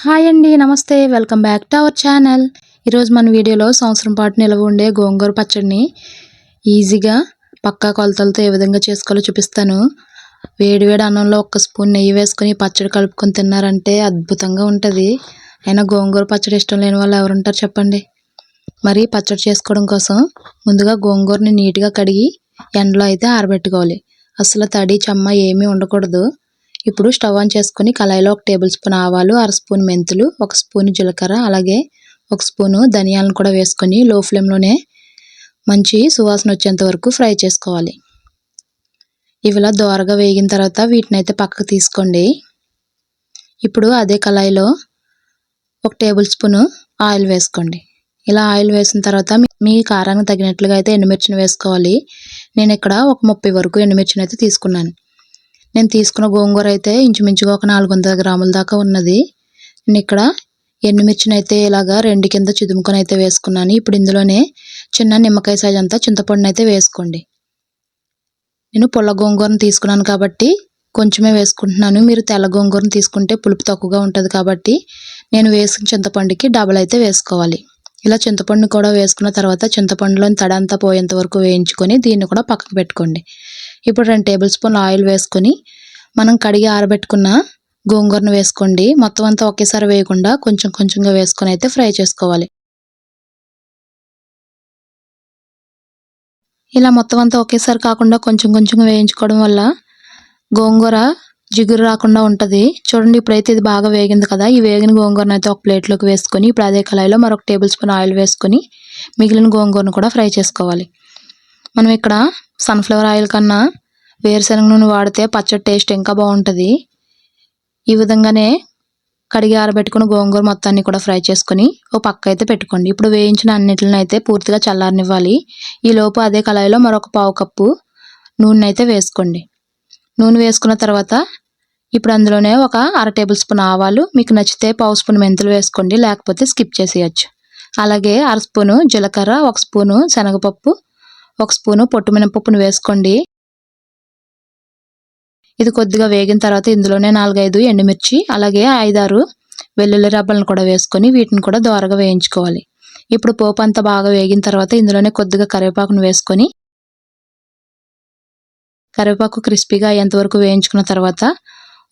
Hi అండి నమస్తే. Welcome back to our channel. ఈరోజు మన వీడియోలో సంవత్సరం పాటు నిల్వ ఉండే గోంగూర పచ్చడిని ఈజీగా పక్కా కొలతలతో ఏ విధంగా చేసుకోవాలో చూపిస్తాను. వేడివేడి అన్నంలో ఒక స్పూన్ నెయ్యి వేసుకొని పచ్చడి కలుపుకొని తిన్నారంటే అద్భుతంగా ఉంటుంది. అయినా గోంగూర పచ్చడి ఇష్టం లేని వాళ్ళు ఎవరుంటారు చెప్పండి? మరి పచ్చడి చేసుకోవడం కోసం ముందుగా గోంగూరని నీట్గా కడిగి ఎండలో అయితే ఆరబెట్టుకోవాలి. అసలు తడి చెమ్మ ఏమీ ఉండకూడదు. ఇప్పుడు స్టవ్ ఆన్ చేసుకుని కళాయిలో ఒక టేబుల్ స్పూన్ ఆవాలు అర స్పూన్ మెంతులు ఒక స్పూన్ జీలకర్ర అలాగే ఒక స్పూను ధనియాలను కూడా వేసుకొని లో ఫ్లేమ్లోనే మంచి సువాసన వచ్చేంత వరకు ఫ్రై చేసుకోవాలి. ఇవిలా దోరగా వేగిన తర్వాత వీటిని అయితే పక్కకు తీసుకోండి. ఇప్పుడు అదే కళాయిలో ఒక టేబుల్ స్పూను ఆయిల్ వేసుకోండి. ఇలా ఆయిల్ వేసిన తర్వాత మీ కారానికి తగినట్లుగా అయితే ఎండుమిర్చిని వేసుకోవాలి. నేను ఇక్కడ ఒక ముప్పై వరకు ఎండుమిర్చిని అయితే తీసుకున్నాను. నేను తీసుకున్న గోంగూర అయితే ఇంచుమించుగా ఒక నాలుగు వందల గ్రాముల దాకా ఉన్నది. నేను ఇక్కడ ఎండుమిర్చిని అయితే ఇలాగా రెండు కింద చిదుముకొని అయితే వేసుకున్నాను. ఇప్పుడు ఇందులోనే చిన్న నిమ్మకాయ సైజ్ అంతా చింతపండుని అయితే వేసుకోండి. నేను పుల్ల గోంగూరను తీసుకున్నాను కాబట్టి కొంచెమే వేసుకుంటున్నాను. మీరు తెల్ల గోంగూరను తీసుకుంటే పులుపు తక్కువగా ఉంటుంది కాబట్టి నేను వేసిన చింతపండుకి డబల్ అయితే వేసుకోవాలి. ఇలా చింతపండు కూడా వేసుకున్న తర్వాత చింతపండులోని తడంతా పోయేంత వరకు వేయించుకొని దీన్ని కూడా పక్కకు పెట్టుకోండి. ఇప్పుడు రెండు టేబుల్ స్పూన్ ఆయిల్ వేసుకొని మనం కడిగి ఆరబెట్టుకున్న గోంగూరను వేసుకోండి. మొత్తం అంతా ఒకేసారి వేయకుండా కొంచెం కొంచెంగా వేసుకొని అయితే ఫ్రై చేసుకోవాలి. ఇలా మొత్తం అంతా ఒకేసారి కాకుండా కొంచెం కొంచెంగా వేయించుకోవడం వల్ల గోంగూర జిగురు రాకుండా ఉంటుంది. చూడండి ఇప్పుడైతే ఇది బాగా వేగింది కదా. ఈ వేగిన గోంగూరను అయితే ఒక ప్లేట్లోకి వేసుకొని ఇప్పుడు అదే కళాయిలో మరొక టేబుల్ స్పూన్ ఆయిల్ వేసుకొని మిగిలిన గోంగూరను కూడా ఫ్రై చేసుకోవాలి. మనం ఇక్కడ సన్ఫ్లవర్ ఆయిల్ కన్నా వేరుశనగ నూనె వాడితే పచ్చడి టేస్ట్ ఇంకా బాగుంటుంది. ఈ విధంగానే కడిగి ఆరబెట్టుకుని గోంగూర మొత్తాన్ని కూడా ఫ్రై చేసుకుని ఓ పక్క అయితే పెట్టుకోండి. ఇప్పుడు వేయించిన అన్నిటిని అయితే పూర్తిగా చల్లారనివ్వాలి. ఈ లోపు అదే కళాయిలో మరొక పావు కప్పు నూనె అయితే వేసుకోండి. నూనె వేసుకున్న తర్వాత ఇప్పుడు అందులోనే ఒక అర టేబుల్ స్పూన్ ఆవాలు మీకు నచ్చితే పావు స్పూన్ మెంతులు వేసుకోండి లేకపోతే స్కిప్ చేసేయచ్చు. అలాగే అర స్పూను జీలకర్ర ఒక స్పూను శనగపప్పు ఒక స్పూను పొట్టు మినపప్పును వేసుకోండి. ఇది కొద్దిగా వేగిన తర్వాత ఇందులోనే నాలుగైదు ఎండుమిర్చి అలాగే ఐదారు వెల్లుల్లి రబ్బలను కూడా వేసుకొని వీటిని కూడా దోరగా వేయించుకోవాలి. ఇప్పుడు పోపు అంతా బాగా వేగిన తర్వాత ఇందులోనే కొద్దిగా కరివేపాకును వేసుకొని కరివేపాకు క్రిస్పీగా అయ్యేంతవరకు వేయించుకున్న తర్వాత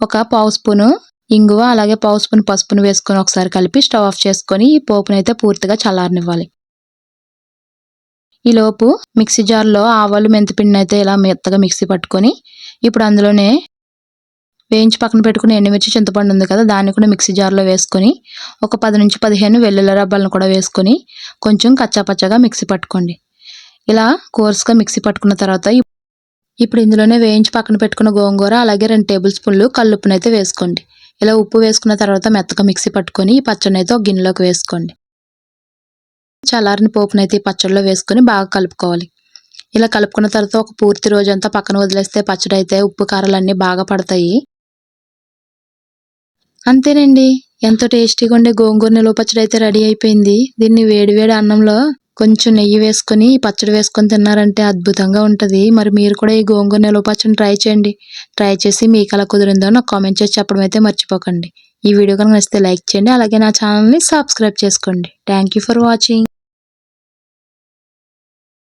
ఒక పావు స్పూను ఇంగువ అలాగే పావు స్పూన్ పసుపును వేసుకొని ఒకసారి కలిపి స్టవ్ ఆఫ్ చేసుకొని ఈ పోపునైతే పూర్తిగా చల్లారనివ్వాలి. ఈలోపు మిక్సీ జార్లో ఆవాలు మెంతిపిండిని అయితే ఇలా మెత్తగా మిక్సీ పట్టుకొని ఇప్పుడు అందులోనే వేయించి పక్కన పెట్టుకుని ఎండుమిర్చి చింతపండు ఉంది కదా దాన్ని కూడా మిక్సీ జార్లో వేసుకొని ఒక పది నుంచి పదిహేను వెల్లుల్లి రబ్బాలను కూడా వేసుకొని కొంచెం కచ్చాపచ్చగా మిక్సీ పట్టుకోండి. ఇలా కోర్స్గా మిక్సీ పట్టుకున్న తర్వాత ఇప్పుడు ఇందులోనే వేయించి పక్కన పెట్టుకున్న గోంగూర అలాగే రెండు టేబుల్ స్పూన్లు కల్లుప్పునైతే వేసుకోండి. ఇలా ఉప్పు వేసుకున్న తర్వాత మెత్తగా మిక్సీ పట్టుకొని ఈ పచ్చడి అయితే ఒక గిన్నెలోకి వేసుకోండి. చల్లారిన పోపునైతే ఈ పచ్చడిలో వేసుకొని బాగా కలుపుకోవాలి. ఇలా కలుపుకున్న తర్వాత ఒక పూర్తి రోజంతా పక్కన వదిలేస్తే పచ్చడి అయితే ఉప్పు కారాలన్నీ బాగా పడతాయి. అంతేనండి. ఎంతో టేస్టీగా ఉండే గోంగూర నిలువ పచ్చడి అయితే రెడీ అయిపోయింది. దీన్ని వేడి వేడి అన్నంలో కొంచెం నెయ్యి వేసుకొని పచ్చడి వేసుకొని తిన్నారంటే అద్భుతంగా ఉంటుంది. మరి మీరు కూడా ఈ గోంగూర నిలువ పచ్చడిని ట్రై చేయండి. ట్రై చేసి మీకు అలా కుదిరిందో నాకు కామెంట్ చేసి చెప్పడం అయితే మర్చిపోకండి. ఈ వీడియో కనుక నచ్చితే లైక్ చేయండి. అలాగే నా ఛానల్ని సబ్స్క్రైబ్ చేసుకోండి. Thank for watching.